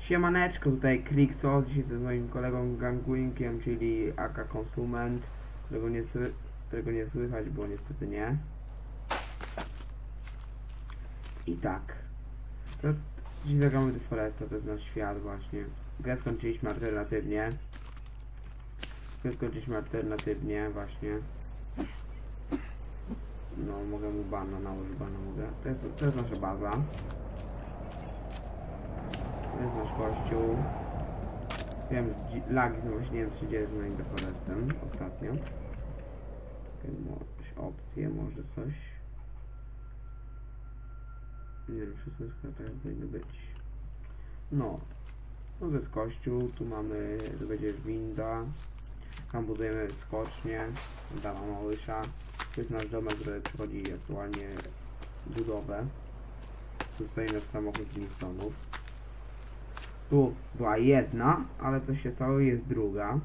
Siemaneczko, tutaj Klik Sos, dzisiaj z moim kolegą Gangwinkiem, czyli AK Konsument, którego nie, którego nie słychać, bo niestety nie. I tak. To, to dziś zagramy The Foresta, to jest nasz świat właśnie. Grę skończyliśmy alternatywnie. Grę skończyliśmy alternatywnie właśnie. No, mogę mu bana, nałożyć bana mogę. To jest, to jest nasza baza. Kościół. Wiem, że lagi są właśnie, nie wiem co się dzieje z moim deforestem ostatnio. Jakieś opcje, może coś. Nie wiem, wszystko jest chyba tak jak powinno być. No. No to jest kościół, tu mamy, to będzie winda. Tam budujemy skocznie, dama małysza. To jest nasz domek, który przechodzi aktualnie budowę. Tu stoi nasz samochód Winstonów. Tu była jedna, ale coś się stało jest druga.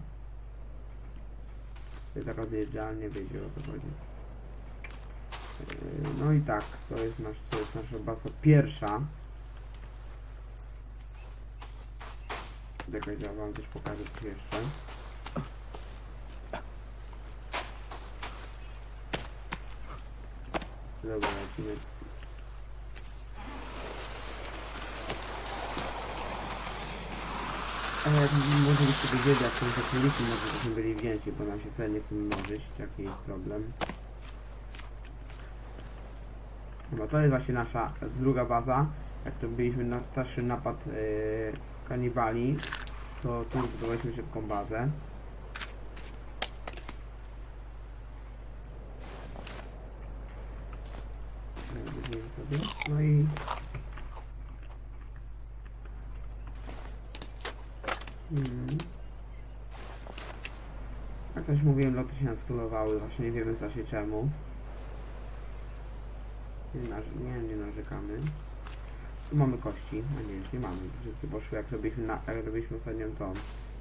To jest taka zjeżdżalnia, wiecie o co chodzi. Yy, No i tak, to jest nasz, to jest nasza baza pierwsza. Czekaj, ja wam też pokażę coś jeszcze. Dobra, lecimy. A jak może byście wiedzieli, jak to te króliki może byśmy byli wzięci, bo nam się wcale nie chce mnożyć, taki jest problem. No to jest właśnie nasza druga baza. Jak robiliśmy na starszy napad yy, kanibali, to tu budowaliśmy szybką bazę. Weźmiemy sobie. No i Jak też mówiłem, loty się nam skrólowały, właśnie nie wiemy za się czemu. Nie, nie, nie narzekamy. Tu mamy kości, a nie, już nie mamy. Wszystkie poszły jak robiliśmy, na, jak robiliśmy ostatnią tą.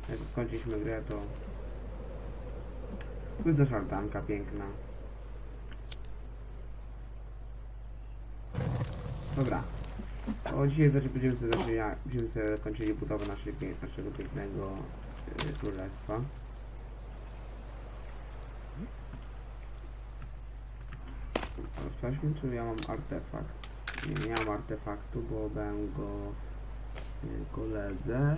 Jak kończyliśmy grę, to... Jest nasza altanka piękna. Dobra. O, dzisiaj będziemy sobie, zaczęli, będziemy sobie kończyli budowę naszej, naszego pięknego y, królestwa. Sprawdźmy, czy ja mam artefakt. Nie, nie mam artefaktu, bo dałem go y, koledze.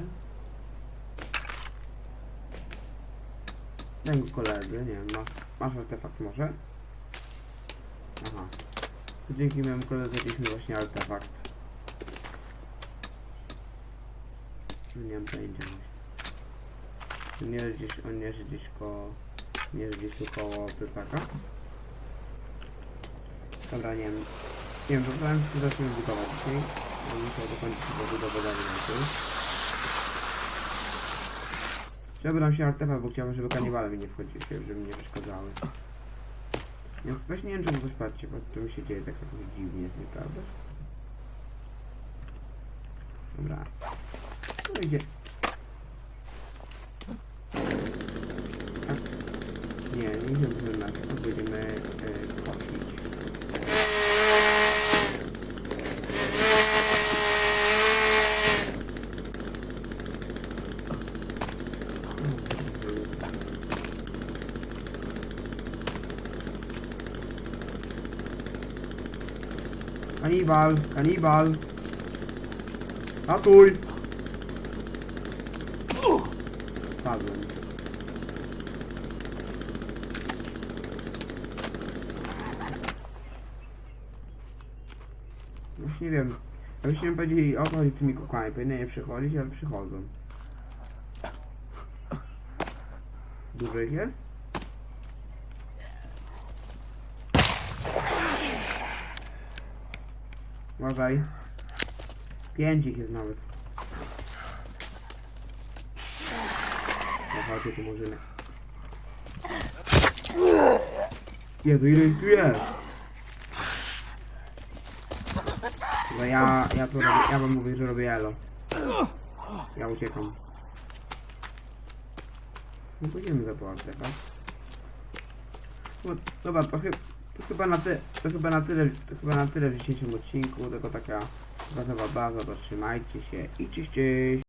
Dałem go koledze, nie wiem, ma, masz artefakt może? Aha. To dzięki mojemu koledze mieliśmy właśnie artefakt. No nie mam pojęcia właśnie. Nie gdzieś, on nie gdzieś koło, nie gdzieś tu koło plecaka? Dobra, nie wiem. Nie wiem, się, czy zaczniemy budować dzisiaj. Bo musiał dokończyć chyba budowę dalej Żeby nam się artefakt, bo chciałbym, żeby kanibale mi nie wchodziły, żeby mi nie przeszkadzały. Więc właśnie nie wiem, czemu coś patrzcie, bo to mi się dzieje tak jakoś dziwnie, jest nieprawdaż? Dobra. Idzie. Tak. Nie, nie idziemy na tylko będziemy e, kosić. Kanibal, kanibal. Ratuj! Spadłem. Już nie wiem. Jakbyście mi powiedzieli o co chodzi z tymi kukłami, powinny nie przychodzić, ale przychodzą. Dużo ich jest? Uważaj. Pięć ich jest nawet. Chodźcie tu murzyny. Jezu, ile ich tu jest? No ja, ja to robię, ja wam mówię, że robię elo. Ja uciekam. No pójdziemy za po artefakt. No, dobra, to, chy, to chyba na ty, to chyba na tyle, to chyba na tyle w dzisiejszym odcinku, tylko taka bazowa baza, to trzymajcie się i cześć.